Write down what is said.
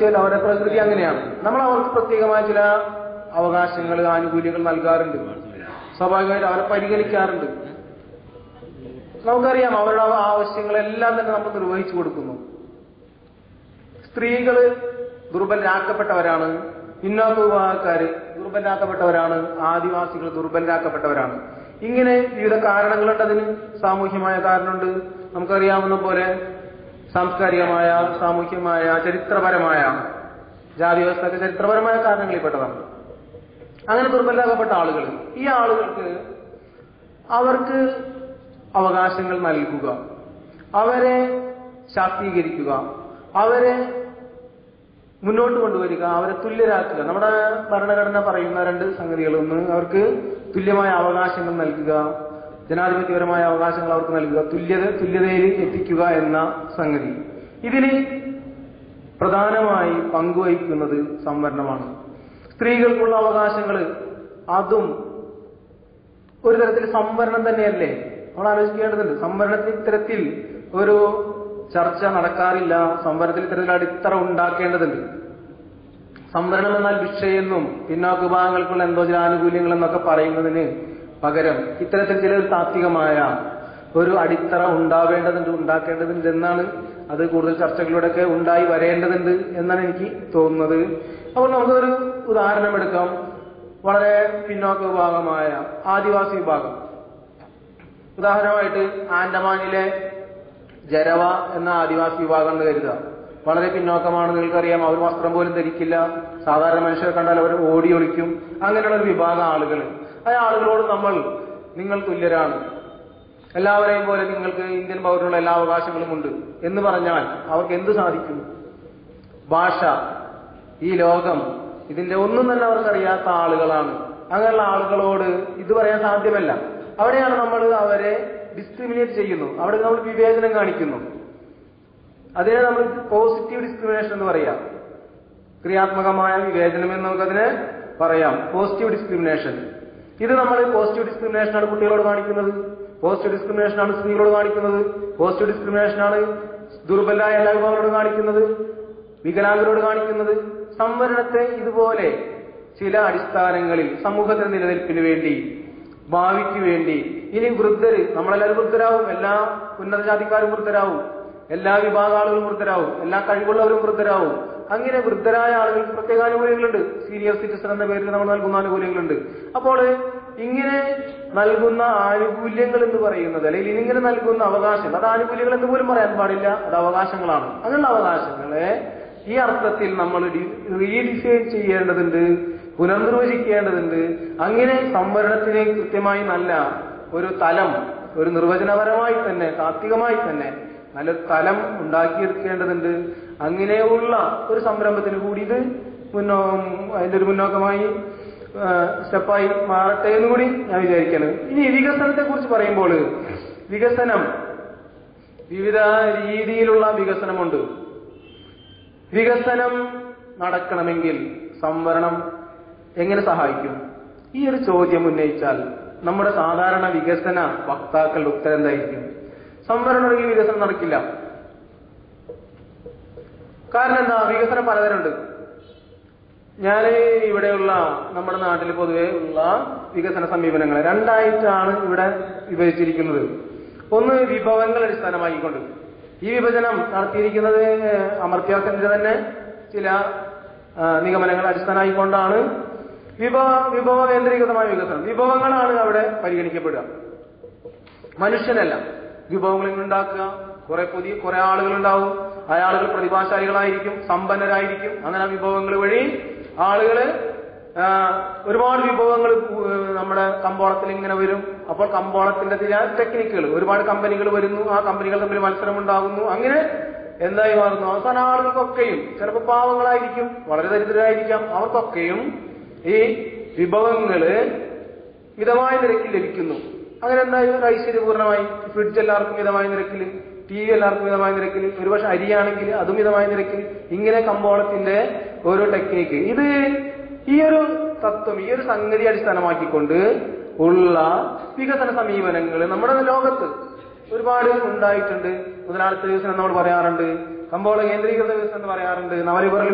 അവരുടെ പ്രകൃതി അങ്ങനെയാണ്. നമ്മൾ അവർക്ക് പ്രത്യേകമായ ചില അവകാശങ്ങൾ ആനുകൂല്യങ്ങൾ നൽകാറുണ്ട്. സ്വാഭാവികമായിട്ട് അവരെ പരിഗണിക്കാറുണ്ട്. നമുക്കറിയാം അവരുടെ ആവശ്യങ്ങളെല്ലാം തന്നെ നമ്മൾ നിർവഹിച്ചു കൊടുക്കുന്നു. സ്ത്രീകൾ ദുർബലരാക്കപ്പെട്ടവരാണ്. ഇന്നാത്ത വിഭാഗക്കാര് ദുർബലരാക്കപ്പെട്ടവരാണ്. ആദിവാസികൾ ദുർബലരാക്കപ്പെട്ടവരാണ്. ഇങ്ങനെ വിവിധ കാരണങ്ങളുണ്ട്. അതിന് സാമൂഹ്യമായ കാരണമുണ്ട്. നമുക്കറിയാവുന്ന പോലെ സാംസ്കാരികമായ സാമൂഹ്യമായ ചരിത്രപരമായ ജാതി വ്യവസ്ഥയൊക്കെ ചരിത്രപരമായ കാരണങ്ങളിൽപ്പെട്ടതാണ്. അങ്ങനെ ദുർബലരാക്കപ്പെട്ട ആളുകൾ ഈ ആളുകൾക്ക് അവർക്ക് അവകാശങ്ങൾ നൽകുക അവരെ ശാക്തീകരിക്കുക അവരെ മുന്നോട്ട് കൊണ്ടുവരിക അവരെ തുല്യരാക്കുക. നമ്മുടെ ഭരണഘടന പറയുന്ന രണ്ട് സംഗതികൾ ഒന്ന് അവർക്ക് തുല്യമായ അവകാശങ്ങൾ നൽകുക ജനാധിപത്യപരമായ അവകാശങ്ങൾ അവർക്ക് നൽകുക തുല്യത തുല്യതയിൽ എത്തിക്കുക എന്ന സംഗതി. ഇതിന് പ്രധാനമായി പങ്കുവഹിക്കുന്നത് സംവരണമാണ്. സ്ത്രീകൾക്കുള്ള അവകാശങ്ങൾ അതും ഒരു തരത്തിൽ സംവരണം തന്നെയല്ലേ? നമ്മൾ ആലോചിക്കേണ്ടതുണ്ട്. സംവരണത്തിൽ ഇത്തരത്തിൽ ഒരു ചർച്ച നടക്കാറില്ല. സംവരണത്തിൽ ഇത്തരത്തിൽ അടിത്തറ ഉണ്ടാക്കേണ്ടതുണ്ട്. സംവരണം എന്നാൽ ഭിക്ഷയെന്നും പിന്നോക്ക വിഭാഗങ്ങൾക്കുള്ള എന്തോ ചില ആനുകൂല്യങ്ങൾ എന്നൊക്കെ പറയുന്നതിന് പകരം ഇത്തരത്തിൽ ചില ഒരു താത്വികമായ ഒരു അടിത്തറ ഉണ്ടാവേണ്ടതുണ്ട് ഉണ്ടാക്കേണ്ടതുണ്ട് എന്നാണ് അത് കൂടുതൽ ചർച്ചകളിലൂടെയൊക്കെ ഉണ്ടായി വരേണ്ടതുണ്ട് എന്നാണ് എനിക്ക് തോന്നുന്നത്. അപ്പോൾ നമുക്കൊരു ഉദാഹരണം എടുക്കാം. വളരെ പിന്നോക്ക വിഭാഗമായ ആദിവാസി വിഭാഗം. ഉദാഹരണമായിട്ട് ആൻഡമാനിലെ ജരവ എന്ന ആദിവാസി വിഭാഗം എന്ന് കരുതുക. വളരെ പിന്നോക്കമാണ് നിങ്ങൾക്കറിയാം. അവർ വസ്ത്രം പോലും ധരിക്കില്ല. സാധാരണ മനുഷ്യരെ കണ്ടാൽ അവർ ഓടി ഒളിക്കും. അങ്ങനെയുള്ള ഒരു വിഭാഗം ആളുകൾ. ആ ആളുകളോട് നമ്മൾ നിങ്ങൾ തുല്യരാണ്. എല്ലാവരെയും പോലെ നിങ്ങൾക്ക് ഇന്ത്യൻ പൗരനുള്ള എല്ലാ അവകാശങ്ങളും ഉണ്ട്. എന്ന് പറഞ്ഞാൽ അവർക്ക് എന്ത് സാധിക്കും? ഭാഷ. ഈ ലോകം ഇതിന്റെ ഒന്നും തന്നെ അവർക്കറിയാത്ത ആളുകളാണ്. അങ്ങനെയുള്ള ആളുകളോട് ഇത് പറയാൻ സാധ്യമല്ല. അവിടെയാണ് നമ്മൾ അവരെ ഡിസ്ക്രിമിനേറ്റ് ചെയ്യുന്നു. അവിടെ നമ്മൾ വിവേചനം കാണിക്കുന്നു. അതിനെ നമ്മൾ പോസിറ്റീവ് ഡിസ്ക്രിമിനേഷൻ എന്ന് പറയാം. ക്രിയാത്മകമായ വിവേചനം എന്ന് നമുക്കതിനെ പറയാം. പോസിറ്റീവ് ഡിസ്ക്രിമിനേഷൻ ഇത് നമ്മൾ പോസിറ്റീവ് ഡിസ്ക്രിമിനേഷൻ ആണ് കുട്ടികളോട് കാണിക്കുന്നത്. പോസിറ്റീവ് ഡിസ്ക്രിമിനേഷൻ ആണ് സ്ത്രീകളോട് കാണിക്കുന്നത്. പോസിറ്റീവ് ഡിസ്ക്രിമിനേഷൻ ആണ് ദുർബലരായ എല്ലാ വിഭാഗങ്ങളോട് കാണിക്കുന്നത്. വികലാംഗരോട് കാണിക്കുന്നത്. സംവരണത്തെ ഇതുപോലെ ചില അടിസ്ഥാനങ്ങളിൽ സമൂഹത്തിന്റെ നിലനിൽപ്പിന് വേണ്ടി ഭാവിക്ക് വേണ്ടി ഇനി വൃദ്ധർ നമ്മളെല്ലാവരും വൃദ്ധരാവും. എല്ലാ ഉന്നത ജാതിക്കാരും വൃദ്ധരാവും. എല്ലാ വിഭാഗ ആളുകളും വൃദ്ധരാവും. എല്ലാ കഴിവുള്ളവരും വൃദ്ധരാവും. അങ്ങനെ വൃദ്ധരായ ആളുകൾക്ക് പ്രത്യേക ആനുകൂല്യങ്ങളുണ്ട് സീനിയർ സിറ്റിസൺ എന്ന പേരിൽ നമ്മൾ നൽകുന്ന ആനുകൂല്യങ്ങളുണ്ട്. അപ്പോൾ ഇങ്ങനെ നൽകുന്ന ആനുകൂല്യങ്ങൾ എന്ന് പറയുന്നത് അല്ലെങ്കിൽ ഇങ്ങനെ നൽകുന്ന അവകാശങ്ങൾ അത് ആനുകൂല്യങ്ങൾ എന്ന് പോലും പറയാൻ പാടില്ല. അത് അവകാശങ്ങളാണ്. അങ്ങനെയുള്ള അവകാശങ്ങളെ ഈ അർത്ഥത്തിൽ നമ്മൾ റീഡിഫൈൻ ചെയ്യേണ്ടതുണ്ട് പുനർനിർവചിക്കേണ്ടതുണ്ട്. അങ്ങനെ സംവരണത്തിനെ കൃത്യമായി നല്ല ഒരു തലം ഒരു നിർവചനപരമായി തന്നെ താത്വികമായി തന്നെ നല്ല തലം ഉണ്ടാക്കിയെടുക്കേണ്ടതുണ്ട്. അങ്ങനെയുള്ള ഒരു സംരംഭത്തിന് കൂടി ഇത് മുന്നോ അതിന്റെ ഒരു മുന്നോക്കമായി സ്റ്റെപ്പായി മാറട്ടെ എന്ന് കൂടി ഞാൻ വിചാരിക്കുന്നത് ഇനി വികസനത്തെ കുറിച്ച് പറയുമ്പോൾ വികസനം വിവിധ രീതിയിലുള്ള വികസനമുണ്ട്. വികസനം നടക്കണമെങ്കിൽ സംവരണം എങ്ങനെ സഹായിക്കും? ഈ ഒരു ചോദ്യം ഉന്നയിച്ചാൽ നമ്മുടെ സാധാരണ വികസന വക്താക്കളുടെ ഉത്തരം എന്തായിരിക്കും? സംവരണം വികസനം നടക്കില്ല. കാരണം എന്താ? വികസനം പലതരമുണ്ട്. ഞാൻ ഇവിടെയുള്ള നമ്മുടെ നാട്ടിൽ പൊതുവെ ഉള്ള വികസന സമീപനങ്ങൾ രണ്ടായിട്ടാണ് ഇവിടെ വിഭജിച്ചിരിക്കുന്നത്. ഒന്ന് വിഭവങ്ങൾ അടിസ്ഥാനമാക്കിക്കൊണ്ട്. ഈ വിഭജനം നടത്തിയിരിക്കുന്നത് അമർത്യാസന്റെ തന്നെ ചില നിഗമനങ്ങൾ അടിസ്ഥാനമായിക്കൊണ്ടാണ് വിഭവ വിഭവ കേന്ദ്രീകൃതമായ വികസനം. വിഭവങ്ങളാണ് അവിടെ പരിഗണിക്കപ്പെടുക. മനുഷ്യനല്ല. വിഭവങ്ങൾ ഉണ്ടാക്കുക. കുറെ പുതിയ കുറെ ആളുകൾ ഉണ്ടാവും. ആളുകൾ പ്രതിഭാശാലികളായിരിക്കും സമ്പന്നരായിരിക്കും അങ്ങനെ വിഭവങ്ങൾ വഴി ആളുകൾ ഒരുപാട് വിഭവങ്ങൾ നമ്മുടെ കമ്പോളത്തിൽ ഇങ്ങനെ വരും. അപ്പോൾ കമ്പോളത്തിന്റെ ചില ടെക്നിക്കുകൾ ഒരുപാട് കമ്പനികൾ വരുന്നു ആ കമ്പനികൾ തമ്മിൽ മത്സരം ഉണ്ടാകുന്നു അങ്ങനെ എന്തായി മാറുന്നു? അവസാന ആളുകൾക്കൊക്കെയും ചിലപ്പോൾ പാവങ്ങളായിരിക്കും വളരെ ദരിദ്രരായിരിക്കാം അവർക്കൊക്കെയും ഈ വിഭവങ്ങൾ മിതമായ നിരക്കിൽ ലഭിക്കുന്നു. അങ്ങനെ എന്തായി? ഒരു ഐശ്വര്യപൂർണമായി ഫ്രിഡ്ജ് എല്ലാവർക്കും മിതമായ നിരക്കിൽ ടി എല്ലാവർക്കും മിതമായ നിരക്കിൽ ഒരുപക്ഷെ അരിയാണെങ്കിൽ അതും മിതമായ നിരക്കിൽ ഇങ്ങനെ കമ്പോളത്തിന്റെ ഓരോ ടെക്നിക്ക് ഇത് ഈ ഒരു തത്വം ഈ ഒരു സംഗതി അടിസ്ഥാനമാക്കിക്കൊണ്ട് ഉള്ള വികസന സമീപനങ്ങൾ നമ്മുടെ ലോകത്ത് ഒരുപാട് ഉണ്ടായിട്ടുണ്ട്. മുതലാളിത്ത വികസനം നമ്മൾ പറയാറുണ്ട് കമ്പോള കേന്ദ്രീകൃത വികസനം എന്ന് പറയാറുണ്ട് നവലിബറൽ